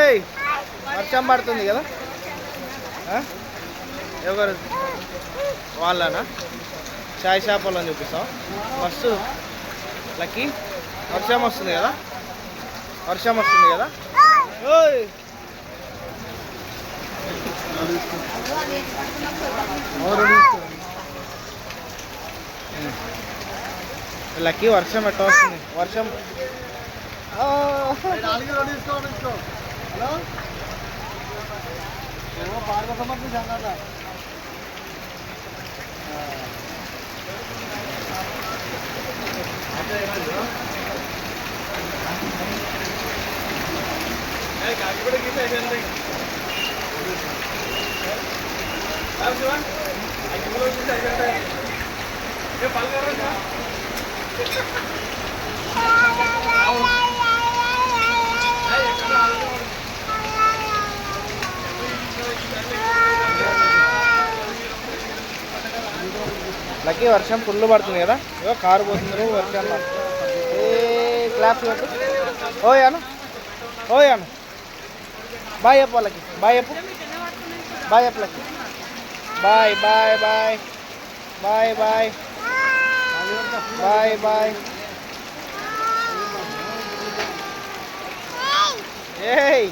ఏయ్ వర్షం పడుతుంది కదా? ఎవరు? వాళ్ళనా? చాయ్ షాప్ వాళ్ళని చూపిస్తాం ఫస్ట్ లక్కీ. వర్షం వస్తుంది కదా? వర్షం వస్తుంది కదా? ఓయ్ లక్కీ వర్షం ఎట్లా వస్తుంది? వర్షం हेलो? वो बार का तो समझ में जाना था। गाड़ी बड़े कितना ऐसे नहीं अब शिवन आई बोलो कितना ऐसे नहीं ये पाल कर रहा था లక్కీ వర్షం ఫుల్ పడుతుంది కదా. ఇగో కారు పోతుంది వర్షం ఏ క్లాస్ పెట్టు ఓయ్ అను బాయ్ చెప్పు వాళ్ళకి. బాయ్ చెప్పు. బాయ్ చెప్పు Lucky. Bye bye bye. Bye bye. Bye bye. ఏయ్.